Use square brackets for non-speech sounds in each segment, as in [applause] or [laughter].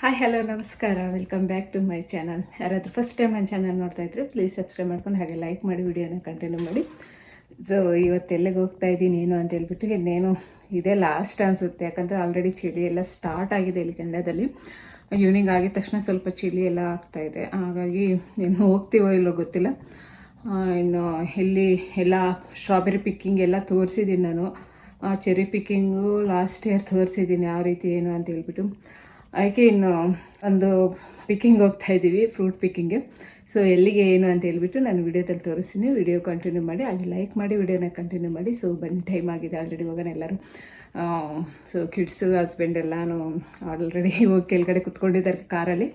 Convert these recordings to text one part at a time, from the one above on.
Hi hello ನಮಸ್ಕಾರ. Welcome back to my channel ಯಾರಾದರೂ first time ನನ್ನ ಚಾನಲ್ ನೋಡ್ತಾ ಇದ್ರೆ ಪ್ಲೀಸ್ ಸಬ್ಸ್ಕ್ರೈಬ್ ಮಾಡ್ಕೊಂಡು ಹಾಗೆ ಲೈಕ್ ಮಾಡಿ ವಿಡಿಯೋನ ಕಂಟಿನ್ಯೂ ಮಾಡಿ. ಸೊ ಇವತ್ತು ಎಲ್ಲಿಗೆ ಹೋಗ್ತಾ ಇದ್ದೀನಿ, ಏನು ಅಂತ ಹೇಳ್ಬಿಟ್ಟು ಇನ್ನೇನು ಇದೇ ಲಾಸ್ಟ್ ಅನಿಸುತ್ತೆ. ಯಾಕಂದರೆ ಆಲ್ರೆಡಿ ಚಳಿ ಎಲ್ಲ ಸ್ಟಾರ್ಟ್ ಆಗಿದೆ ಇಲ್ಲಿ ಕೆಂಡದಲ್ಲಿ ಈವ್ನಿಂಗ್ ಆಗಿದ ತಕ್ಷಣ ಸ್ವಲ್ಪ ಚಳಿ ಎಲ್ಲ ಆಗ್ತಾ ಇದೆ. ಹಾಗಾಗಿ ಇನ್ನು ಹೋಗ್ತೀವೋ ಇಲ್ಲೋ ಗೊತ್ತಿಲ್ಲ. ಇನ್ನು ಇಲ್ಲಿ ಎಲ್ಲ ಸ್ಟ್ರಾಬೆರಿ ಪಿಕ್ಕಿಂಗ್ ಎಲ್ಲ ತೋರಿಸಿದ್ದೀನಿ ನಾನು. ಚೆರಿ ಪಿಕ್ಕಿಂಗು ಲಾಸ್ಟ್ ಇಯರ್ ತೋರಿಸಿದ್ದೀನಿ. ಯಾವ ರೀತಿ ಏನು ಅಂತ ಹೇಳ್ಬಿಟ್ಟು. ಅದಕ್ಕೆ ಇನ್ನು ಒಂದು ಪಿಕ್ಕಿಂಗ್ ಹೋಗ್ತಾ ಇದ್ದೀವಿ ಫ್ರೂಟ್ ಪಿಕ್ಕಿಂಗ್ಗೆ ಸೊ ಎಲ್ಲಿಗೆ ಏನು ಅಂತ ಹೇಳ್ಬಿಟ್ಟು ನಾನು ವಿಡಿಯೋದಲ್ಲಿ ತೋರಿಸ್ತೀನಿ. ವಿಡಿಯೋ ಕಂಟಿನ್ಯೂ ಮಾಡಿ, ಹಾಗೆ ಲೈಕ್ ಮಾಡಿ ವಿಡಿಯೋನ ಕಂಟಿನ್ಯೂ ಮಾಡಿ. ಸೊ ಬನ್ನಿ ಟೈಮ್ ಆಗಿದೆ ಆಲ್ರೆಡಿ ಇವಾಗ ಎಲ್ಲರೂ. ಸೊ ಕಿಡ್ಸು ಹಸ್ಬೆಂಡ್ ಎಲ್ಲಾನು ಆಲ್ರೆಡಿ [laughs] ಇವಾಗ ಕೆಳಗಡೆ ಕುತ್ಕೊಂಡಿದ್ದಾರೆ ಕಾರಲ್ಲಿ.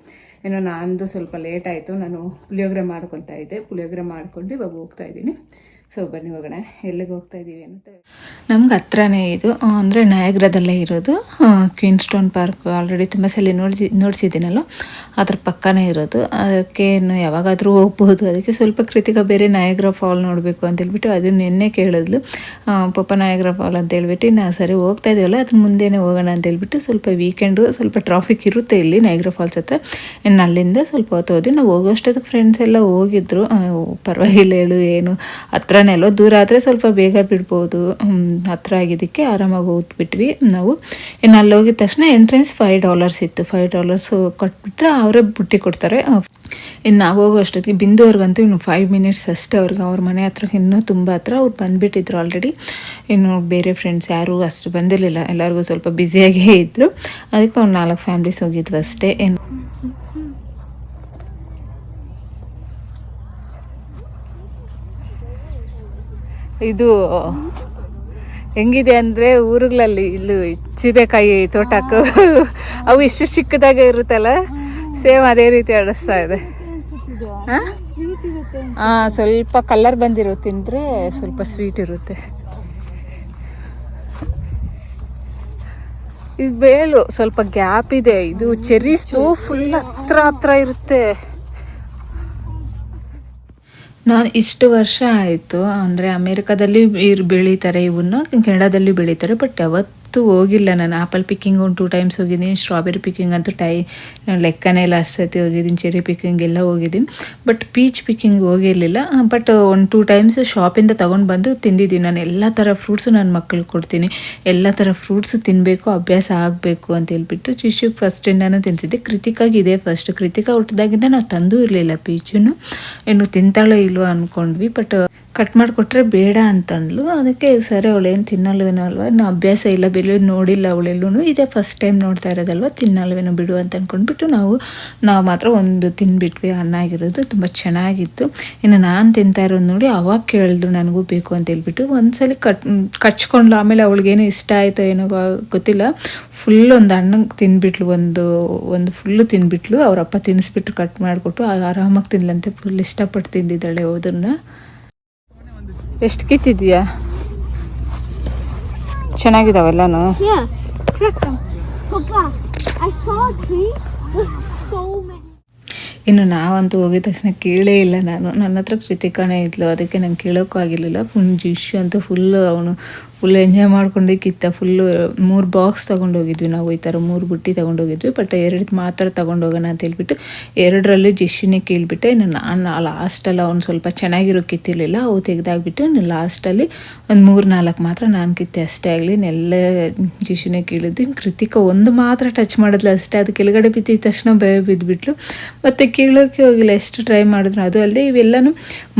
ಏನೋ ನಾನು ಸ್ವಲ್ಪ ಲೇಟ್ ಆಯಿತು. ನಾನು ಪುಳಿಯೋಗ್ರೆ ಮಾಡ್ಕೊತಾ ಇದ್ದೆ. ಪುಳಿಯೋಗ್ರೆ ಮಾಡ್ಕೊಂಡು ಇವಾಗ ಹೋಗ್ತಾ ಇದ್ದೀನಿ. ಸೊ ಬನ್ನಿ ಹೋಗೋಣ. ಎಲ್ಲಿಗೆ ಹೋಗ್ತಾ ಇದ್ದೀವಿ ಅಂತ ನಮ್ಗೆ ಹತ್ರನೇ ಇದು ಅಂದರೆ ನಯಾಗ್ರದಲ್ಲೇ ಇರೋದು. ಕ್ವೀನ್ ಸ್ಟೋನ್ ಪಾರ್ಕ್ ಆಲ್ರೆಡಿ ತುಂಬ ಸಲ ನೋಡಿಸಿ ನೋಡಿಸಿದ್ದೀನಲ್ಲ ಅದ್ರ ಪಕ್ಕನೇ ಇರೋದು. ಅದಕ್ಕೆ ಇನ್ನು ಯಾವಾಗಾದರೂ ಹೋಗ್ಬೋದು. ಅದಕ್ಕೆ ಸ್ವಲ್ಪ ಕೃತಿಕ ಬೇರೆ ನಯಾಗ್ರ ಫಾಲ್ ನೋಡಬೇಕು ಅಂತ ಹೇಳ್ಬಿಟ್ಟು ಅದನ್ನು ನಿನ್ನೆ ಕೇಳಿದ್ಲು. ಪಪ್ಪ ನಯಾಗ್ರ ಫಾಲ್ ಅಂತ ಹೇಳ್ಬಿಟ್ಟು ನಾವು ಸರಿ ಹೋಗ್ತಾ ಇದೀವಲ್ಲ, ಅದ್ರ ಮುಂದೆನೇ ಹೋಗೋಣ ಅಂತ ಹೇಳ್ಬಿಟ್ಟು ಸ್ವಲ್ಪ ವೀಕೆಂಡು ಸ್ವಲ್ಪ ಟ್ರಾಫಿಕ್ ಇರುತ್ತೆ ಇಲ್ಲಿ ನಯಾಗ್ರ ಫಾಲ್ಸ್ ಹತ್ರ. ಇನ್ನು ಅಲ್ಲಿಂದ ಸ್ವಲ್ಪ ಹೊತ್ತು ಹೋದ್ವಿ. ನಾವು ಹೋಗೋಷ್ಟೊತ್ತಿಗೆ ಫ್ರೆಂಡ್ಸ್ ಎಲ್ಲ ಹೋಗಿದ್ರು. ಪರವಾಗಿಲ್ಲ ಹೇಳು, ಏನು. ಹತ್ರನೇ ಅಲ್ಲೋ ದೂರ ಆದರೆ ಸ್ವಲ್ಪ ಬೇಗ ಬಿಡ್ಬೋದು. ಹತ್ರ ಆಗಿದ್ದಕ್ಕೆ ಆರಾಮಾಗಿ ಹೋಗ್ಬಿಟ್ವಿ ನಾವು. ಇನ್ನು ಅಲ್ಲಿ ಹೋಗಿದ ತಕ್ಷಣ ಎಂಟ್ರೆನ್ಸ್ ಫೈವ್ ಡಾಲರ್ಸ್ ಇತ್ತು. ಫೈವ್ ಡಾಲರ್ಸ್ ಕೊಟ್ಬಿಟ್ರೆ ಅವರೇ ಬುಟ್ಟಿ ಕೊಡ್ತಾರೆ. ಇನ್ನು ನಾವು ಹೋಗೋ ಅಷ್ಟೊತ್ತಿಗೆ ಬಿಂದುವರೆಗಂತೂ ಇನ್ನು ಫೈವ್ ಮಿನಿಟ್ಸ್ ಅಷ್ಟೇ ಅವ್ರಿಗೆ. ಅವ್ರ ಮನೆ ಹತ್ರ ಇನ್ನೂ ತುಂಬ ಹತ್ರ ಅವ್ರು ಬಂದುಬಿಟ್ಟಿದ್ರು ಆಲ್ರೆಡಿ ಇನ್ನು ಬೇರೆ ಫ್ರೆಂಡ್ಸ್ ಯಾರೂ ಅಷ್ಟು ಬಂದಿರಲಿಲ್ಲ. ಎಲ್ಲರಿಗೂ ಸ್ವಲ್ಪ ಬ್ಯುಸಿಯಾಗೇ ಇದ್ದರು ಅದಕ್ಕೆ ಅವ್ರು ನಾಲ್ಕು ಫ್ಯಾಮ್ಲೀಸ್ ಹೋಗಿದ್ವು ಅಷ್ಟೇ. ಏನು ಇದು, ಹೆಂಗಿದೆ ಅಂದರೆ ಊರುಗಳಲ್ಲಿ ಇಲ್ಲಿ ಸೀಬೆಕಾಯಿ ತೋಟಕ್ಕೂ ಅವು ಇಷ್ಟು ಚಿಕ್ಕದಾಗೆ ಇರುತ್ತಲ್ಲ, ಸೇಮ್ ಅದೇ ರೀತಿ ಅಡಿಸ್ತಾ ಇದೆ. ಹಾಂ? ಸ್ವಲ್ಪ ಕಲರ್ ಬಂದಿರೋ ತಿಂದರೆ ಸ್ವಲ್ಪ ಸ್ವೀಟ್ ಇರುತ್ತೆ. ಇದು ಬೇಲು ಸ್ವಲ್ಪ ಗ್ಯಾಪ್ ಇದೆ. ಇದು ಚೆರೀಸ್ದು ಫುಲ್ ಹತ್ರ ಹತ್ರ ಇರುತ್ತೆ. ನಾನು ಇಷ್ಟು ವರ್ಷ ಆಯಿತು ಅಂದರೆ ಅಮೇರಿಕಾದಲ್ಲಿ ಇರ್ ಬೆಳೀತಾರೆ ಇವನ್ನ ಕೆನಡಾದಲ್ಲಿ ಬೆಳೀತಾರೆ ಬಟ್ ಯಾವತ್ತೂ ಹೋಗಿಲ್ಲ ನಾನು. ಆಪಲ್ ಪಿಕ್ಕಿಂಗ್ ಒಂದು ಟೂ ಟೈಮ್ಸ್ ಹೋಗಿದ್ದೀನಿ ಸ್ಟ್ರಾಬೆರಿ ಪಿಕ್ಕಿಂಗ್ ಅಂತೂ ಟೈ ಲೆಕ್ಕನೇ ಇಲ್ಲ ಸರ್ತಿ ಹೋಗಿದ್ದೀನಿ ಚೆರಿ ಪಿಕ್ಕಿಂಗ್ ಎಲ್ಲ ಹೋಗಿದ್ದೀನಿ. ಬಟ್ ಪೀಚ್ ಪಿಕ್ಕಿಂಗ್ ಹೋಗಿರಲಿಲ್ಲ. ಬಟ್ ಒಂದು ಟೂ ಟೈಮ್ಸ್ ಶಾಪಿಂದ ತೊಗೊಂಡು ಬಂದು ತಿಂದಿದ್ದೀನಿ ನಾನು. ಎಲ್ಲ ಥರ ಫ್ರೂಟ್ಸು ನನ್ನ ಮಕ್ಕಳಿಗೆ ಕೊಡ್ತೀನಿ. ಎಲ್ಲ ಥರ ಫ್ರೂಟ್ಸು ತಿನ್ನಬೇಕು ಅಭ್ಯಾಸ ಆಗಬೇಕು ಅಂತ ಹೇಳ್ಬಿಟ್ಟು ಶಿಶುಗೆ ನಾನು ತಿನ್ಸಿದ್ದೆ. ಕೃತಿಕಾಗಿ ಇದೆ ಫಸ್ಟ್ ಕೃತಿಕಾ ಹುಟ್ಟಿದಾಗಿಂದ ನಾವು ತಂದೂ ಇರಲಿಲ್ಲ ಪೀಚನ್ನು ಇನ್ನು ತಿಂತಾಳೋ ಇಲ್ವೋ ಅಂದ್ಕೊಂಡ್ವಿ ಬಟ್ ಕಟ್ ಮಾಡಿಕೊಟ್ರೆ ಬೇಡ ಅಂತಂದ್ಲು. ಅದಕ್ಕೆ ಸರಿ ಅವಳೇನು ತಿನ್ನಲ್ವೇನೋ ಅಲ್ವ? ನಾ ಅಭ್ಯಾಸ ಇಲ್ಲ ಬೆಲೆ ನೋಡಿಲ್ಲ ಅವಳೆಲ್ಲೂ. ಇದೇ ಫಸ್ಟ್ ಟೈಮ್ ನೋಡ್ತಾ ಇರೋದಲ್ವ? ತಿನ್ನಲ್ವೇನೋ ಬಿಡು ಅಂತ ಅಂದ್ಕೊಂಡ್ಬಿಟ್ಟು ನಾವು ನಾವು ಮಾತ್ರ ಒಂದು ತಿನ್ಬಿಟ್ವಿ. ಅನ್ನ ಆಗಿರೋದು ತುಂಬ ಚೆನ್ನಾಗಿತ್ತು. ಇನ್ನು ನಾನು ತಿಂತಾ ಇರೋದು ನೋಡಿ ಅವಾಗ ಕೇಳಿದ್ರು ನನಗೂ ಬೇಕು ಅಂತ ಹೇಳ್ಬಿಟ್ಟು. ಒಂದ್ಸಲಿ ಕಟ್, ಕಚ್ಕೊಂಡ್ಲು. ಆಮೇಲೆ ಅವಳಿಗೇನು ಇಷ್ಟ ಆಯಿತೋ ಏನೋ ಗೊತ್ತಿಲ್ಲ. ಫುಲ್ ಒಂದು ಹಣ್ಣು ತಿನ್ಬಿಟ್ಲು. ಒಂದು ಒಂದು ಫುಲ್ಲು ತಿನ್ಬಿಟ್ಲು. ಅವರಪ್ಪ ತಿನ್ನಿಸ್ಬಿಟ್ಟು ಕಟ್ ಮಾಡಿಕೊಟ್ಟು ಆರಾಮಾಗಿ ತಿನ್ಲಂತೆ. ಫುಲ್ ಇಷ್ಟಪಟ್ಟು ತಿಂದಿದ್ದಾಳೆ ಅದನ್ನ ಎಷ್ಟು ಕಿತ್ತಿದ್ಯಾ? ಚೆನ್ನಾಗಿದಾವೆಲ್ಲನು. ಇನ್ನು ನಾವಂತೂ ಹೋಗಿದ ತಕ್ಷಣ ಕೇಳೇ ಇಲ್ಲ ನಾನು. ನನ್ನ ಹತ್ರ ಕೃತಿಕಾನೇ ಇದ್ಲು. ಅದಕ್ಕೆ ನಂಗೆ ಕೇಳೋಕ್ಕೂ ಆಗಿರಲಿಲ್ಲ. ಫುಲ್ ಜಿಶು ಅಂತೂ ಫುಲ್ಲು ಅವನು. ಫುಲ್ ಎಂಜಾಯ್ ಮಾಡ್ಕೊಂಡೆ ಕಿತ್ತ ಫುಲ್ಲು ಮೂರು ಬಾಕ್ಸ್ ತೊಗೊಂಡೋಗಿದ್ವಿ ನಾವು, ಈ ಥರ ಮೂರು ಬುಟ್ಟಿ ತೊಗೊಂಡೋಗಿದ್ವಿ. ಬಟ್ ಎರಡು ಮಾತ್ರ ತೊಗೊಂಡೋಗೋಣ ಅಂತ ಹೇಳ್ಬಿಟ್ಟು ಎರಡರಲ್ಲೂ ಜಿಶಿನೇ ಕೇಳಿಬಿಟ್ಟೆ. ನಾನು ಲಾಸ್ಟಲ್ಲಿ ಅವ್ನು ಸ್ವಲ್ಪ ಚೆನ್ನಾಗಿರೋ ಕಿತ್ತಿರಲಿಲ್ಲ. ಅವು ತೆಗೆದಾಗ್ಬಿಟ್ಟು ನಾನು ಲಾಸ್ಟಲ್ಲಿ ಒಂದು ಮೂರು ನಾಲ್ಕು ಮಾತ್ರ ನಾನು ಕಿತ್ತೆ ಅಷ್ಟೇ ಆಗಲಿ. ನೆಲ್ಲ ಜಿಶುನೇ ಇನ್ನು ಕೃತಿಕ ಒಂದು ಮಾತ್ರ ಟಚ್ ಮಾಡಿದ್ಲು ಅಷ್ಟೇ. ಅದು ಕೆಳಗಡೆ ಬಿದ್ದಿದ ತಕ್ಷಣ ಭಯ ಬಿದ್ದುಬಿಟ್ಲು ಮತ್ತು ಕೀಳೋಕ್ಕೆ ಹೋಗಿಲ್ಲ, ಎಷ್ಟು ಟ್ರೈ ಮಾಡಿದ್ರು. ಅದು ಅಲ್ಲದೆ ಇವೆಲ್ಲನೂ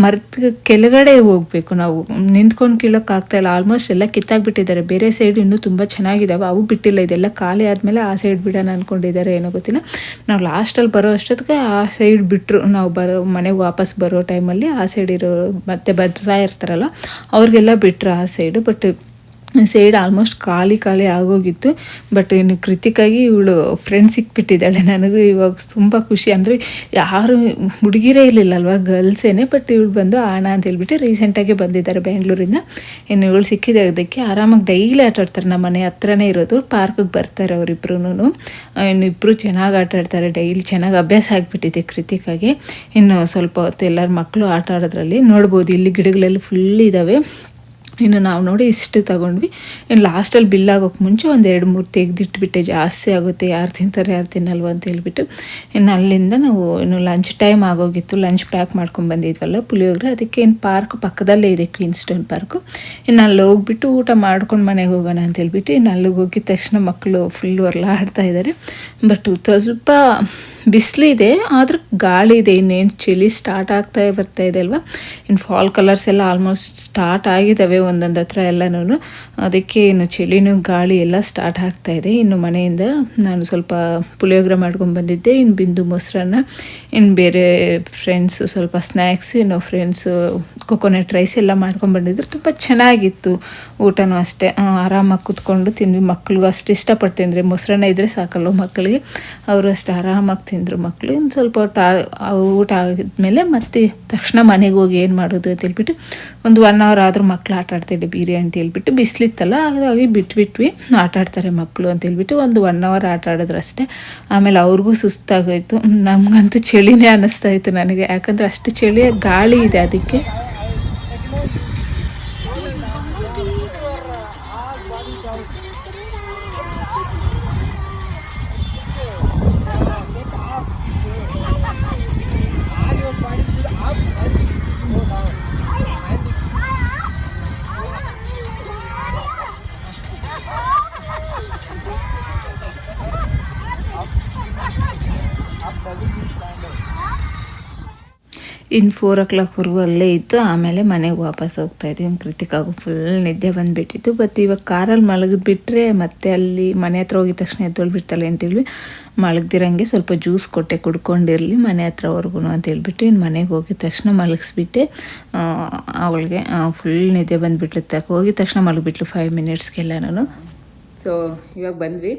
ಮರದ ಕೆಳಗಡೆ ಹೋಗಬೇಕು ನಾವು. ನಿಂತ್ಕೊಂಡು ಕೇಳೋಕೆ ಆಗ್ತಾಯಿಲ್ಲ ಆಲ್ಮೋಸ್ಟ್ ಎಲ್ಲ ಕಿತ್ತಾಕ್ಬಿಟ್ಟಿದ್ದಾರೆ. ಬೇರೆ ಸೈಡ್ ಇನ್ನೂ ತುಂಬ ಚೆನ್ನಾಗಿದ್ದಾವೆ ಅವು ಬಿಟ್ಟಿಲ್ಲ, ಇದೆಲ್ಲ ಖಾಲಿ ಆದಮೇಲೆ ಆ ಸೈಡ್ ಬಿಡೋಣ ಅಂದ್ಕೊಂಡಿದ್ದಾರೆ ಏನೋ ಗೊತ್ತಿಲ್ಲ. ನಾವು ಲಾಸ್ಟಲ್ಲಿ ಬರೋ ಅಷ್ಟೊತ್ತಿಗೆ ಆ ಸೈಡ್ ಬಿಟ್ಟರು ನಾವು ಬರೋ, ಮನೆಗೆ ವಾಪಸ್ ಬರೋ ಟೈಮಲ್ಲಿ ಆ ಸೈಡ್ ಇರೋ, ಮತ್ತೆ ಬರ್ತಾ ಇರ್ತಾರಲ್ಲ, ಅವ್ರಿಗೆಲ್ಲ ಬಿಟ್ಟರು ಆ ಸೈಡು ಬಟ್ ಸೈಡ್ ಆಲ್ಮೋಸ್ಟ್ ಖಾಲಿ ಖಾಲಿ ಆಗೋಗಿತ್ತು. ಬಟ್ ಇನ್ನು ಕೃತಿಕಾಗಿ ಇವಳು ಫ್ರೆಂಡ್ ಸಿಕ್ಬಿಟ್ಟಿದ್ದಾಳೆ. ನನಗೂ ಇವಾಗ ತುಂಬ ಖುಷಿ. ಅಂದರೆ ಯಾರು ಹುಡುಗಿರೇ ಇರಲಿಲ್ಲ ಅಲ್ವಾ ಗರ್ಲ್ಸೇನೆ ಬಟ್ ಇವಳು ಬಂದು ಆಣ ಅಂತ ಹೇಳ್ಬಿಟ್ಟು ರೀಸೆಂಟಾಗಿ ಬಂದಿದ್ದಾರೆ ಬೆಂಗಳೂರಿಂದ. ಇನ್ನು ಇವಳು ಸಿಕ್ಕಿದ್ದಕ್ಕೆ ಆರಾಮಾಗಿ ಡೈಲಿ ಆಟ ಆಡ್ತಾರೆ. ನಮ್ಮ ಮನೆ ಹತ್ರನೇ ಇರೋದು ಪಾರ್ಕಿಗೆ ಬರ್ತಾರೆ ಅವರಿಬ್ರು ಇನ್ನು ಇಬ್ಬರು ಚೆನ್ನಾಗಿ ಆಟ ಆಡ್ತಾರೆ ಡೈಲಿ ಚೆನ್ನಾಗಿ ಅಭ್ಯಾಸ ಆಗಿಬಿಟ್ಟಿದೆ ಕೃತಿಕಾಗೆ. ಇನ್ನು ಸ್ವಲ್ಪ ಹೊತ್ತು ಎಲ್ಲರ ಮಕ್ಕಳು ಆಟ ಆಡೋದ್ರಲ್ಲಿ ನೋಡ್ಬೋದು. ಇಲ್ಲಿ ಗಿಡಗಳೆಲ್ಲ ಫುಲ್ ಇದ್ದಾವೆ ಇನ್ನು ನಾವು ನೋಡಿ ಇಷ್ಟು ತಗೊಂಡ್ವಿ. ಇನ್ನು ಲಾಸ್ಟಲ್ಲಿ ಬಿಲ್ ಆಗೋಕ್ಕೆ ಮುಂಚೆ ಒಂದು ಎರಡು ಮೂರು ತೆಗೆದಿಟ್ಬಿಟ್ಟೆ, ಜಾಸ್ತಿ ಆಗುತ್ತೆ, ಯಾರು ತಿಂತಾರೆ, ಯಾರು ತಿನ್ನಲ್ವ ಅಂತ ಹೇಳ್ಬಿಟ್ಟು. ಇನ್ನು ಅಲ್ಲಿಂದ ನಾವು ಇನ್ನು ಲಂಚ್ ಟೈಮ್ ಆಗೋಗಿತ್ತು ಲಂಚ್ ಪ್ಯಾಕ್ ಮಾಡ್ಕೊಂಡು ಬಂದಿದ್ವಲ್ಲ ಪುಳಿಯೋಗರೆ. ಅದಕ್ಕೆ ಇನ್ನು ಪಾರ್ಕ್ ಪಕ್ಕದಲ್ಲೇ ಇದೆ ಕ್ವೀನ್ ಸ್ಟೋನ್ ಪಾರ್ಕು ಇನ್ನು ಅಲ್ಲಿ ಹೋಗ್ಬಿಟ್ಟು ಊಟ ಮಾಡ್ಕೊಂಡು ಮನೆಗೆ ಹೋಗೋಣ ಅಂತ ಹೇಳ್ಬಿಟ್ಟು ಇನ್ನು ಅಲ್ಲಿಗೆ ಹೋಗಿದ ತಕ್ಷಣ ಮಕ್ಕಳು ಫುಲ್ ಆಡ್ತಾ ಇದ್ದಾರೆ ಬಟ್ ಸ್ವಲ್ಪ ಬಿಸಿಲಿದೆ ಆದ್ರೆ ಗಾಳಿ ಇದೆ. ಇನ್ನೇನು ಚಳಿ ಸ್ಟಾರ್ಟ್ ಆಗ್ತಾ ಬರ್ತಾ ಇದೆ ಅಲ್ವಾ? ಇನ್ನು ಫಾಲ್ ಕಲರ್ಸ್ ಎಲ್ಲ ಆಲ್ಮೋಸ್ಟ್ ಸ್ಟಾರ್ಟ್ ಆಗಿದ್ದಾವೆ ಒಂದೊಂದು ಹತ್ರ ಎಲ್ಲನೂ ಅದಕ್ಕೆ ಇನ್ನು ಚಳಿನೂ ಗಾಳಿ ಎಲ್ಲ ಸ್ಟಾರ್ಟ್ ಆಗ್ತಾ ಇದೆ. ಇನ್ನು ಮನೆಯಿಂದ ನಾನು ಸ್ವಲ್ಪ ಪುಳಿಯೋಗರೆ ಮಾಡ್ಕೊಂಡು ಬಂದಿದ್ದೆ. ಇನ್ನು ಬಿಂದು ಮೊಸರನ್ನ ಇನ್ನು ಬೇರೆ ಫ್ರೆಂಡ್ಸು ಸ್ವಲ್ಪ ಸ್ನ್ಯಾಕ್ಸು ಇನ್ನು ಫ್ರೆಂಡ್ಸು ಕೊಕೊನಟ್ ರೈಸ್ ಎಲ್ಲ ಮಾಡ್ಕೊಂಡು ಬಂದಿದ್ರು. ತುಂಬ ಚೆನ್ನಾಗಿತ್ತು. ಊಟನೂ ಅಷ್ಟೇ ಆರಾಮಾಗಿ ಕೂತ್ಕೊಂಡು ತಿಂದ್ವಿ. ಮಕ್ಳಿಗೂ ಅಷ್ಟು ಇಷ್ಟಪಟ್ಟು ತಿಂದ್ರಿ ಮೊಸರನ್ನ ಇದ್ದರೆ ಸಾಕಲ್ಲ ಮಕ್ಕಳಿಗೆ ಅವರು ಅಷ್ಟು ಆರಾಮಾಗಿ ತಿಂದರು ಮಕ್ಕಳು ಇನ್ನು ಸ್ವಲ್ಪ ಊಟ ಆಗಿದ್ಮೇಲೆ ಮತ್ತೆ ತಕ್ಷಣ ಮನೆಗೆ ಹೋಗಿ ಏನು ಮಾಡೋದು ಅಂತ ಹೇಳ್ಬಿಟ್ಟು ಒಂದು ಒನ್ ಅವರ್ ಆದರೂ ಮಕ್ಕಳು ಆಟ ಆಡ್ತಿದ್ದೆ ಬೀರಿ ಅಂತ ಹೇಳ್ಬಿಟ್ಟು. ಬಿಸಿಲಿತ್ತಲ್ಲ, ಹಾಗಾಗಿ ಬಿಟ್ಬಿಟ್ವಿ. ಆಟ ಆಡ್ತಾರೆ ಮಕ್ಕಳು ಅಂತ ಹೇಳ್ಬಿಟ್ಟು ಒಂದು ಒನ್ ಅವರ್ ಆಟ ಆಡಿದ್ರು ಅಷ್ಟೇ. ಆಮೇಲೆ ಅವ್ರಿಗೂ ಸುಸ್ತಾಗೋಯ್ತು. ನಮಗಂತೂ ಚಳಿನೇ ಅನ್ನಿಸ್ತಾ ಇತ್ತು ನನಗೆ. ಯಾಕಂದರೆ ಅಷ್ಟು ಚಳಿಯ ಗಾಳಿ ಇದೆ ಅದಕ್ಕೆ. ಇನ್ನು ಫೋರ್ ಓ ಕ್ಲಾಕ್ವರೆಗೂ ಅಲ್ಲೇ ಇತ್ತು ಆಮೇಲೆ ಮನೆಗೆ ವಾಪಸ್ ಹೋಗ್ತಾ ಇದ್ವಿ. ಕೃತಿಕಾಗೂ ಫುಲ್ ನಿದ್ದೆ ಬಂದುಬಿಟ್ಟಿತ್ತು. ಬಟ್ ಇವಾಗ ಕಾರಲ್ಲಿ ಮಲಗಿದ್ಬಿಟ್ರೆ ಮತ್ತೆ ಅಲ್ಲಿ ಮನೆ ಹತ್ರ ಹೋಗಿದ ತಕ್ಷಣ ಎದ್ದೊಳ್ಬಿಡ್ತಾಳೆ ಅಂತೇಳಿ ಮಲಗ್ದಿರಂಗೆ ಸ್ವಲ್ಪ ಜ್ಯೂಸ್ ಕೊಟ್ಟೆ ಕುಡ್ಕೊಂಡಿರಲಿ ಮನೆ ಹತ್ರವರೆಗೂ ಅಂತ ಹೇಳ್ಬಿಟ್ಟು ಇನ್ನು ಮನೆಗೆ ಹೋಗಿದ ತಕ್ಷಣ ಮಲಗಿಸ್ಬಿಟ್ಟೆ. ಅವಳಿಗೆ ಫುಲ್ ನಿದ್ದೆ ಬಂದುಬಿಟ್ಲು. ಹೋಗಿದ ತಕ್ಷಣ ಮಲಗಿಬಿಟ್ಲು ಫೈವ್ ಮಿನಿಟ್ಸ್ಗೆಲ್ಲ ನಾನು ಸೊ ಇವಾಗ ಬಂದ್ವಿ.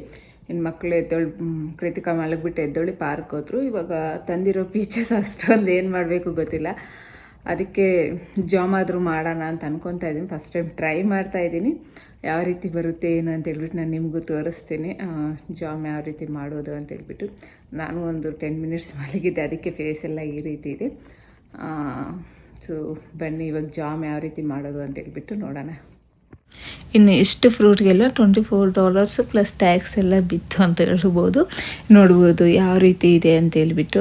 ಇನ್ನು ಮಕ್ಕಳು ಎದ್ದೊಳು ಕೃತಿಕಾ ಮಲಗಿಬಿಟ್ಟು ಎದ್ದೊಳಿ ಪಾರ್ಕ್ ಹೋದ್ರು. ಇವಾಗ ತಂದಿರೋ ಪೀಚಸ್ ಅಷ್ಟೊಂದು ಏನು ಮಾಡಬೇಕು ಗೊತ್ತಿಲ್ಲ. ಅದಕ್ಕೆ ಜಾಮ್ ಆದರೂ ಮಾಡೋಣ ಅಂತ ಅನ್ಕೊತಾ ಇದ್ದೀನಿ. ಫಸ್ಟ್ ಟೈಮ್ ಟ್ರೈ ಮಾಡ್ತಾ ಇದ್ದೀನಿ. ಯಾವ ರೀತಿ ಬರುತ್ತೆ, ಏನು ಅಂತ ಹೇಳ್ಬಿಟ್ಟು ನಾನು ನಿಮಗೂ ತೋರಿಸ್ತೀನಿ. ಜಾಮ್ ಯಾವ ರೀತಿ ಮಾಡೋದು ಅಂತ ಹೇಳ್ಬಿಟ್ಟು ನಾನು ಒಂದು ಟೆನ್ ಮಿನಿಟ್ಸ್ ಮಲಗಿದ್ದೆ. ಅದಕ್ಕೆ ಫೇಸ್ ಎಲ್ಲ ಈ ರೀತಿ ಇದೆ. ಸೊ ಬನ್ನಿ, ಇವಾಗ ಜಾಮ್ ಯಾವ ರೀತಿ ಮಾಡೋದು ಅಂತ ಹೇಳ್ಬಿಟ್ಟು ನೋಡೋಣ. ಇನ್ನು ಇಷ್ಟು ಫ್ರೂಟ್ಗೆಲ್ಲ twenty four dollars plus tax ಎಲ್ಲ ಬಿತ್ತು ಅಂತ ಹೇಳ್ಬೋದು. ನೋಡ್ಬೋದು ಯಾವ ರೀತಿ ಇದೆ ಅಂತ ಹೇಳ್ಬಿಟ್ಟು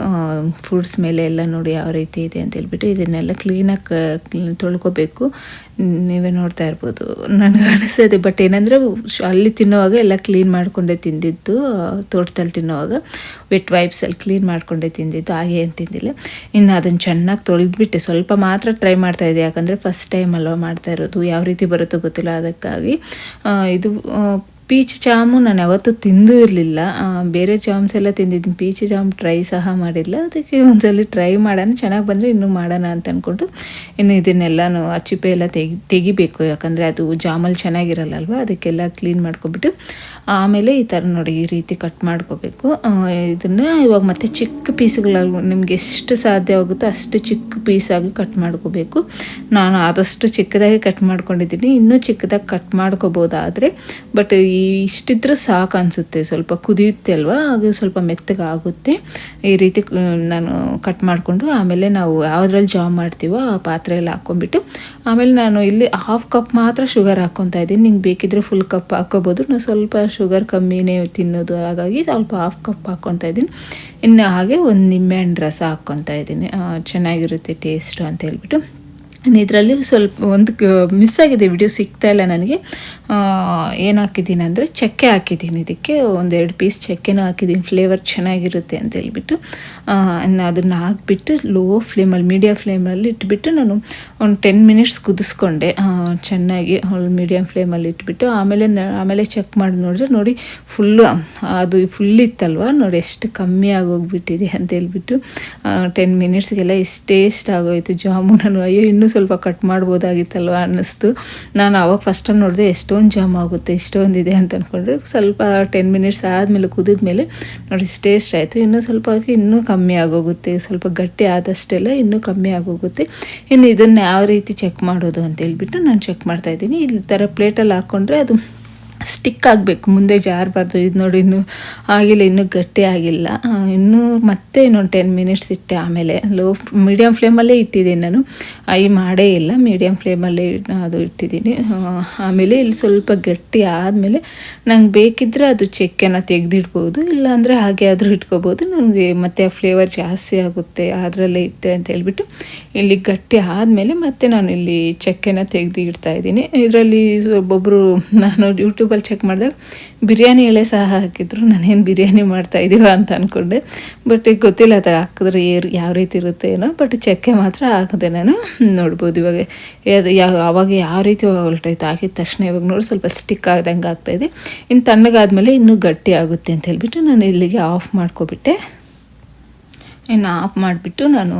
ಫ್ರೂಟ್ಸ್ ಮೇಲೆ ಎಲ್ಲ ನೋಡಿ ಯಾವ ರೀತಿ ಇದೆ ಅಂತ ಹೇಳ್ಬಿಟ್ಟು ಇದನ್ನೆಲ್ಲ ಕ್ಲೀನಾಗಿ ತೊಳ್ಕೊಬೇಕು. ನೀವೇ ನೋಡ್ತಾ ಇರ್ಬೋದು. ನನಗೆ ಅನಿಸ್ತದೆ ಬಟ್ ಏನಂದರೆ, ಅಲ್ಲಿ ತಿನ್ನುವಾಗ ಎಲ್ಲ ಕ್ಲೀನ್ ಮಾಡಿಕೊಂಡೇ ತಿಂದಿದ್ದು, ತೋಟದಲ್ಲಿ ತಿನ್ನುವಾಗ ವೆಟ್ ವೈಪ್ಸಲ್ಲಿ ಕ್ಲೀನ್ ಮಾಡಿಕೊಂಡೇ ತಿಂದಿದ್ದು, ಹಾಗೆ ಏನು ತಿಂದಿಲ್ಲ. ಇನ್ನು ಅದನ್ನು ಚೆನ್ನಾಗಿ ತೊಳೆದ್ಬಿಟ್ಟು ಸ್ವಲ್ಪ ಮಾತ್ರ ಟ್ರೈ ಮಾಡ್ತಾ ಇದ್ದೆ. ಯಾಕಂದರೆ ಫಸ್ಟ್ ಟೈಮ್ ಅಲ್ವಾ ಮಾಡ್ತಾ ಇರೋದು. ಯಾವ ರೀತಿ ಬರುತ್ತೋ ಗೊತ್ತಿಲ್ಲ. ಅದಕ್ಕಾಗಿ ಇದು ಪೀಚ್ ಜಾಮು ನಾನು ಯಾವತ್ತೂ ತಿಂದೂ ಇರಲಿಲ್ಲ. ಬೇರೆ ಜಾಮ್ಸ್ ಎಲ್ಲ ತಿಂದಿದ್ದೀನಿ. ಪೀಚ್ ಜಾಮ್ ಟ್ರೈ ಸಹ ಮಾಡಿಲ್ಲ. ಅದಕ್ಕೆ ಒಂದ್ಸಲ ಟ್ರೈ ಮಾಡೋಣ. ಚೆನ್ನಾಗಿ ಬಂದರೆ ಇನ್ನೂ ಮಾಡೋಣ ಅಂತ ಅಂದ್ಕೊಂಡು ಇನ್ನು ಇದನ್ನೆಲ್ಲನೂ ಅಚ್ಚಿಪೆ ಎಲ್ಲ ತೆಗಿ, ತೆಗಿಬೇಕು. ಯಾಕಂದರೆ ಅದು ಜಾಮಲ್ಲಿ ಚೆನ್ನಾಗಿರಲ್ಲ ಅಲ್ವಾ? ಅದಕ್ಕೆಲ್ಲ ಕ್ಲೀನ್ ಮಾಡ್ಕೊಬಿಟ್ಟು ಆಮೇಲೆ ಈ ಥರ ನೋಡಿ ಈ ರೀತಿ ಕಟ್ ಮಾಡ್ಕೋಬೇಕು. ಇದನ್ನು ಇವಾಗ ಮತ್ತೆ ಚಿಕ್ಕ ಪೀಸ್ಗಳಾಗಿ ನಿಮ್ಗೆ ಎಷ್ಟು ಸಾಧ್ಯ ಆಗುತ್ತೋ ಅಷ್ಟು ಚಿಕ್ಕ ಪೀಸಾಗಿ ಕಟ್ ಮಾಡ್ಕೋಬೇಕು. ನಾನು ಆದಷ್ಟು ಚಿಕ್ಕದಾಗಿ ಕಟ್ ಮಾಡ್ಕೊಂಡಿದ್ದೀನಿ. ಇನ್ನೂ ಚಿಕ್ಕದಾಗಿ ಕಟ್ ಮಾಡ್ಕೋಬೋದಾದರೆ ಬಟ್ ಈ ಇಷ್ಟಿದ್ರೆ ಸಾಕು ಅನಿಸುತ್ತೆ. ಸ್ವಲ್ಪ ಕುದಿಯುತ್ತೆ ಅಲ್ವಾ? ಹಾಗೆ ಸ್ವಲ್ಪ ಮೆತ್ತಗಾಗುತ್ತೆ. ಈ ರೀತಿ ನಾನು ಕಟ್ ಮಾಡಿಕೊಂಡು ಆಮೇಲೆ ನಾವು ಯಾವುದ್ರಲ್ಲಿ ಜಾಮ್ ಮಾಡ್ತೀವೋ ಆ ಪಾತ್ರೆಯಲ್ಲಿ ಹಾಕ್ಕೊಂಡ್ಬಿಟ್ಟು, ಆಮೇಲೆ ನಾನು ಇಲ್ಲಿ ಹಾಫ್ ಕಪ್ ಮಾತ್ರ ಶುಗರ್ ಹಾಕ್ಕೊತಾ ಇದ್ದೀನಿ. ನಿಂಗೆ ಬೇಕಿದ್ರೆ ಫುಲ್ ಕಪ್ ಹಾಕ್ಕೋಬೋದು. ನಾನು ಸ್ವಲ್ಪ ಶುಗರ್ ಕಮ್ಮಿನೇ ತಿನ್ನೋದು, ಹಾಗಾಗಿ ಸ್ವಲ್ಪ ಹಾಫ್ ಕಪ್ ಹಾಕ್ಕೊತಾ ಇದ್ದೀನಿ. ಇನ್ನು ಹಾಗೆ ಒಂದು ನಿಂಬೆಹಣ್ಣು ರಸ ಹಾಕ್ಕೊತಾ ಇದ್ದೀನಿ. ಚೆನ್ನಾಗಿರುತ್ತೆ ಟೇಸ್ಟು ಅಂತ ಹೇಳ್ಬಿಟ್ಟು. ಇದರಲ್ಲಿ ಸ್ವಲ್ಪ ಒಂದು ಮಿಸ್ ಆಗಿದೆ ವಿಡಿಯೋ ಸಿಗ್ತಾ ಇಲ್ಲ ನನಗೆ. ಏನು ಹಾಕಿದ್ದೀನಿ ಅಂದರೆ ಚಕ್ಕೆ ಹಾಕಿದ್ದೀನಿ. ಇದಕ್ಕೆ ಒಂದೆರಡು ಪೀಸ್ ಚಕ್ಕೆನೂ ಹಾಕಿದ್ದೀನಿ. ಫ್ಲೇವರ್ ಚೆನ್ನಾಗಿರುತ್ತೆ ಅಂತ ಹೇಳ್ಬಿಟ್ಟು. ಅದನ್ನು ಹಾಕ್ಬಿಟ್ಟು ಲೋ ಫ್ಲೇಮಲ್ಲಿ ಮೀಡಿಯಮ್ ಫ್ಲೇಮಲ್ಲಿ ಇಟ್ಬಿಟ್ಟು ನಾನು ಒಂದು ಟೆನ್ ಮಿನಿಟ್ಸ್ ಕುದಿಸ್ಕೊಂಡೆ. ಚೆನ್ನಾಗಿ ಮೀಡಿಯಂ ಫ್ಲೇಮಲ್ಲಿ ಇಟ್ಬಿಟ್ಟು. ಆಮೇಲೆ ಆಮೇಲೆ ಚೆಕ್ ಮಾಡಿ ನೋಡಿದ್ರೆ ನೋಡಿ ಫುಲ್ಲು ಅದು ಫುಲ್ ಇತ್ತಲ್ವ? ನೋಡಿ ಎಷ್ಟು ಕಮ್ಮಿ ಆಗೋಗ್ಬಿಟ್ಟಿದೆ ಅಂತ ಹೇಳ್ಬಿಟ್ಟು. ಟೆನ್ ಮಿನಿಟ್ಸ್ಗೆಲ್ಲ ಇಷ್ಟು ಟೇಸ್ಟ್ ಆಗೋಯ್ತು ಜಾಮೂನನ್ನು. ಅಯ್ಯೋ, ಇನ್ನೂ ಸ್ವಲ್ಪ ಕಟ್ ಮಾಡ್ಬೋದಾಗಿತ್ತಲ್ವ ಅನ್ನಿಸ್ತು. ನಾನು ಅವಾಗ ಫಸ್ಟ್ ನೋಡಿದೆ ಎಷ್ಟೊಂದು ಜಾಮ್ ಆಗುತ್ತೆ ಇಷ್ಟೊಂದಿದೆ ಅಂತ ಅಂದ್ಕೊಂಡ್ರೆ ಸ್ವಲ್ಪ ಟೆನ್ ಮಿನಿಟ್ಸ್ ಆದಮೇಲೆ ಕುದಿದ್ಮೇಲೆ ನೋಡಿ ಟೇಸ್ಟ್ ಆಯಿತು. ಇನ್ನೂ ಸ್ವಲ್ಪ ಹಾಕಿ ಇನ್ನೂ ಕಮ್ಮಿ ಆಗೋಗುತ್ತೆ. ಸ್ವಲ್ಪ ಗಟ್ಟಿ ಆದಷ್ಟೆಲ್ಲ ಇನ್ನೂ ಕಮ್ಮಿ ಆಗೋಗುತ್ತೆ. ಇನ್ನು ಇದನ್ನು ಯಾವ ರೀತಿ ಚೆಕ್ ಮಾಡೋದು ಅಂತ ಹೇಳ್ಬಿಟ್ಟು ನಾನು ಚೆಕ್ ಮಾಡ್ತಾ ಇದ್ದೀನಿ. ಈ ಥರ ಪ್ಲೇಟಲ್ಲಿ ಹಾಕ್ಕೊಂಡ್ರೆ ಅದು ಸ್ಟಿಕ್ ಆಗಬೇಕು. ಮುಂದೆ ಜಾರಬಾರ್ದು. ಇದು ನೋಡಿ, ಇನ್ನೂ ಆಗಿಲ್ಲ, ಇನ್ನೂ ಗಟ್ಟಿ ಆಗಿಲ್ಲ. ಇನ್ನೂ ಮತ್ತೆ ಇನ್ನೊಂದು ಟೆನ್ ಮಿನಿಟ್ಸ್ ಇಟ್ಟೆ ಆಮೇಲೆ. ಲೋ ಮೀಡಿಯಮ್ ಫ್ಲೇಮಲ್ಲೇ ಇಟ್ಟಿದ್ದೀನಿ ನಾನು. ಐ ಮಾಡೇ ಇಲ್ಲ. ಮೀಡಿಯಮ್ ಫ್ಲೇಮಲ್ಲೇ ಅದು ಇಟ್ಟಿದ್ದೀನಿ. ಆಮೇಲೆ ಇಲ್ಲಿ ಸ್ವಲ್ಪ ಗಟ್ಟಿ ಆದಮೇಲೆ ನಂಗೆ ಬೇಕಿದ್ದರೆ ಅದು ಚಕ್ಕೆನ ತೆಗೆದಿಡ್ಬೋದು. ಇಲ್ಲಾಂದರೆ ಹಾಗೆ ಆದರೂ ಇಟ್ಕೋಬೋದು. ನನಗೆ ಮತ್ತೆ ಆ ಫ್ಲೇವರ್ ಜಾಸ್ತಿ ಆಗುತ್ತೆ. ಅದರಲ್ಲೇ ಇಟ್ಟೆ ಅಂತ ಹೇಳ್ಬಿಟ್ಟು ಇಲ್ಲಿ ಗಟ್ಟಿ ಆದಮೇಲೆ ಮತ್ತೆ ನಾನು ಇಲ್ಲಿ ಚಕ್ಕೆನ ತೆಗೆದು ಇಡ್ತಾ ಇದ್ದೀನಿ. ಇದರಲ್ಲಿ ಒಬ್ಬೊಬ್ಬರು ನಾನು ಯೂಟ್ಯೂಬಲ್ಲಿ ಚೆಕ್ ಮಾಡಿದಾಗ ಬಿರಿಯಾನಿ ಎಳೆ ಸಹ ಹಾಕಿದ್ರು. ನಾನೇನು ಬಿರಿಯಾನಿ ಮಾಡ್ತಾ ಇದ್ದೀವ ಅಂತ ಅಂದ್ಕೊಂಡೆ ಬಟ್ ಈಗ ಗೊತ್ತಿಲ್ಲ ಅದು ಹಾಕಿದ್ರೆ ಏರ್ ಯಾವ ರೀತಿ ಇರುತ್ತೆ ಏನೋ. ಬಟ್ ಚಕ್ಕೆ ಮಾತ್ರ ಹಾಕಿದೆ ನಾನು. ನೋಡ್ಬೋದು ಇವಾಗ ಅದು ಯಾವ ಆವಾಗ ಯಾವ ರೀತಿ ಹೊಲ್ಟೈತೆ ಹಾಕಿದ ತಕ್ಷಣ ಇವಾಗ ನೋಡಿ ಸ್ವಲ್ಪ ಸ್ಟಿಕ್ ಆದಂಗೆ ಆಗ್ತಾಯಿದೆ ಇನ್ನು ತಣ್ಣಗಾದ್ಮೇಲೆ ಇನ್ನೂ ಗಟ್ಟಿ ಆಗುತ್ತೆ ಅಂತ ಹೇಳ್ಬಿಟ್ಟು ನಾನು ಇಲ್ಲಿಗೆ ಆಫ್ ಮಾಡ್ಕೊಬಿಟ್ಟೆ. ಇನ್ನು ಆಫ್ ಮಾಡಿಬಿಟ್ಟು ನಾನು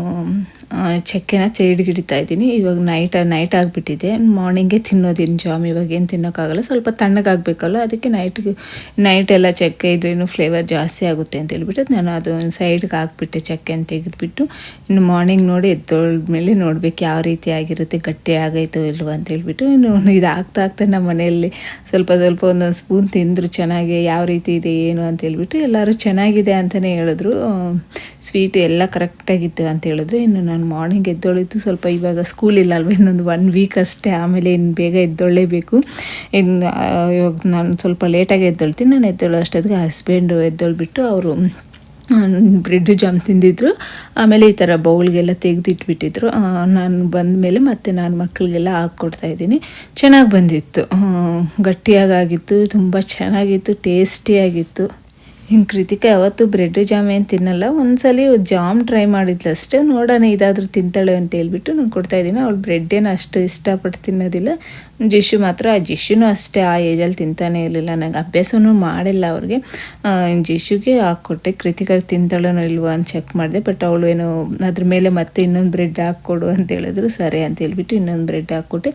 ಚಕ್ಕೆನ ಸೈಡ್ಗೆ ಹಿಡಿತಾ ಇದ್ದೀನಿ. ಇವಾಗ ನೈಟ್ ನೈಟ್ ಆಗಿಬಿಟ್ಟಿದೆ. ಮಾರ್ನಿಂಗೇ ತಿನ್ನೋದಿನ್ನು ಜಾಮ್, ಇವಾಗ ಏನು ತಿನ್ನೋಕ್ಕಾಗಲ್ಲ. ಸ್ವಲ್ಪ ತಣ್ಣಗಾಗಬೇಕಲ್ಲ, ಅದಕ್ಕೆ ನೈಟ್ ನೈಟ್ ಎಲ್ಲ ಚಕ್ಕೆ ಇದ್ರೂ ಫ್ಲೇವರ್ ಜಾಸ್ತಿ ಆಗುತ್ತೆ ಅಂತ ಹೇಳ್ಬಿಟ್ಟು ನಾನು ಅದು ಒಂದು ಸೈಡ್ಗೆ ಹಾಕ್ಬಿಟ್ಟೆ, ಚಕ್ಕೆನ ತೆಗೆದುಬಿಟ್ಟು. ಇನ್ನು ಮಾರ್ನಿಂಗ್ ನೋಡಿ ಎದ್ದೊಳ್ಮೇಲೆ ನೋಡ್ಬೇಕು ಯಾವ ರೀತಿ ಆಗಿರುತ್ತೆ, ಗಟ್ಟಿ ಆಗೈತೋ ಇಲ್ವೋ ಅಂತ ಹೇಳ್ಬಿಟ್ಟು. ಇನ್ನು [laughs] ಇದು ಆಗ್ತಾ ಆಗ್ತಾ ನಮ್ಮ ಮನೆಯಲ್ಲಿ ಸ್ವಲ್ಪ ಸ್ವಲ್ಪ ಒಂದೊಂದು ಸ್ಪೂನ್ ತಿಂದರು ಚೆನ್ನಾಗಿ, ಯಾವ ರೀತಿ ಇದೆ, ಏನು ಅಂತ ಹೇಳ್ಬಿಟ್ಟು ಎಲ್ಲರೂ ಚೆನ್ನಾಗಿದೆ ಅಂತಲೇ ಹೇಳಿದ್ರು. ಸ್ವೀಟ್ ಎಲ್ಲ ಕರೆಕ್ಟಾಗಿತ್ತು ಅಂತ ಹೇಳಿದ್ರು ಇನ್ನು ನಾನು ಮಾರ್ನಿಂಗ್ ಎದ್ದೊಳಿತು ಸ್ವಲ್ಪ ಇವಾಗ ಸ್ಕೂಲ್ ಇಲ್ಲ ಅಲ್ವ ಇನ್ನೊಂದು ಒನ್ ವೀಕ್ ಅಷ್ಟೇ, ಆಮೇಲೆ ಇನ್ನು ಬೇಗ ಎದ್ದೊಳ್ಳೇಬೇಕು. ಇನ್ನು ಇವಾಗ ನಾನು ಸ್ವಲ್ಪ ಲೇಟಾಗಿ ಎದ್ದೊಳ್ತೀನಿ, ನಾನು ಎದ್ದೊಳ್ಳೋ ಅಷ್ಟೊತ್ತಿಗೆ ಹಸ್ಬೆಂಡು ಎದ್ದೊಳ್ಬಿಟ್ಟು ಅವರು ಬ್ರೆಡ್ ಜಾಮ್ ತಿಂದಿದ್ರು. ಆಮೇಲೆ ಈ ಥರ ಬೌಲ್ಗೆಲ್ಲ ತೆಗೆದಿಟ್ಬಿಟ್ಟಿದ್ರು. ನಾನು ಬಂದ ಮೇಲೆ ಮತ್ತೆ ನಾನು ಮಕ್ಕಳಿಗೆಲ್ಲ ಹಾಕ್ಕೊಡ್ತಾ ಇದ್ದೀನಿ. ಚೆನ್ನಾಗಿ ಬಂದಿತ್ತು. ಗಟ್ಟಿಯಾಗಿ ಗಟ್ಟಿಯಾಗಿತ್ತು ತುಂಬ ಚೆನ್ನಾಗಿತ್ತು ಟೇಸ್ಟಿಯಾಗಿತ್ತು ಹಿಂಗೆ ಕೃತಿಕ, ಯಾವತ್ತು ಬ್ರೆಡ್ ಜಾಮ್ ಏನು ತಿನ್ನಲ್ಲ. ಒಂದ್ಸಲಿ ಜಾಮ್ ಟ್ರೈ ಮಾಡಿದ್ಲು ಅಷ್ಟೇ. ನೋಡೋಣ ಇದಾದರೂ ತಿಂತಾಳೆ ಅಂತ ಹೇಳ್ಬಿಟ್ಟು ನಾನು ಕೊಡ್ತಾ ಇದ್ದೀನಿ. ಅವಳು ಬ್ರೆಡ್ ಏನು ಅಷ್ಟು ಇಷ್ಟಪಟ್ಟು ತಿನ್ನೋದಿಲ್ಲ. ಜಿಶು ಮಾತ್ರ, ಆ ಜಿಶುನು ಅಷ್ಟೇ ಆ ಏಜಲ್ಲಿ ತಿಂತಾನೆ ಇರಲಿಲ್ಲ. ನಂಗೆ ಅಭ್ಯಾಸವೂ ಮಾಡಿಲ್ಲ ಅವ್ರಿಗೆ. ಜಿಶುಗೆ ಹಾಕ್ಕೊಟ್ಟೆ ಕೃತಿಕಾಗಿ ತಿಂತಾಳೋ ಇಲ್ವೋ? ಅಂತ ಚೆಕ್ ಮಾಡಿದೆ. ಬಟ್ ಅವಳು ಏನು, ಅದ್ರ ಮೇಲೆ ಮತ್ತೆ ಇನ್ನೊಂದು ಬ್ರೆಡ್ ಹಾಕ್ಕೊಡು ಅಂತ ಹೇಳಿದ್ರು. ಸರಿ ಅಂತ ಹೇಳ್ಬಿಟ್ಟು ಇನ್ನೊಂದು ಬ್ರೆಡ್ ಹಾಕ್ಕೊಟ್ಟೆ.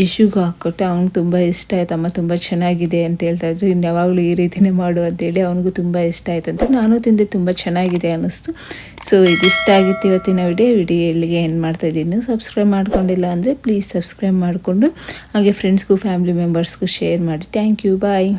ಜಿಶುಗೂ ಹಾಕ್ಕೊಟ್ಟೆ. ಅವ್ನಿಗೆ ತುಂಬ ಇಷ್ಟ ಆಯ್ತಮ್ಮ. ತುಂಬ ಚೆನ್ನಾಗಿದೆ ಅಂತ ಹೇಳ್ತಾಯಿದ್ರು ಇನ್ನು ಯಾವಾಗಲೂ ಈ ರೀತಿಯೇ ಮಾಡು ಅಂತೇಳಿ ಅವನಿಗೂ ತುಂಬ ಇಷ್ಟ ಆಯ್ತಂತೆ. ನಾನು ತಿಂದೆ ತುಂಬ ಚೆನ್ನಾಗಿದೆ ಅನ್ನಿಸ್ತು. ಸೊ ಇದಿಷ್ಟ ಆಗಿತ್ತು ಇವತ್ತಿನ ವಿಡಿಯೋ. ವಿಡಿಯೋ ಇಲ್ಲಿಗೆ ಏನು ಮಾಡ್ತಾ ಇದ್ದೀನಿ? ಸಬ್ಸ್ಕ್ರೈಬ್ ಮಾಡ್ಕೊಂಡಿಲ್ಲ ಅಂದರೆ ಪ್ಲೀಸ್ ಸಬ್ಸ್ಕ್ರೈಬ್ ಮಾಡಿಕೊಂಡು, ಹಾಗೆ ಫ್ರೆಂಡ್ಸ್ಗೂ ಫ್ಯಾಮಿಲಿ ಮೆಂಬರ್ಸ್ಗೂ ಶೇರ್ ಮಾಡಿ. Thank you bye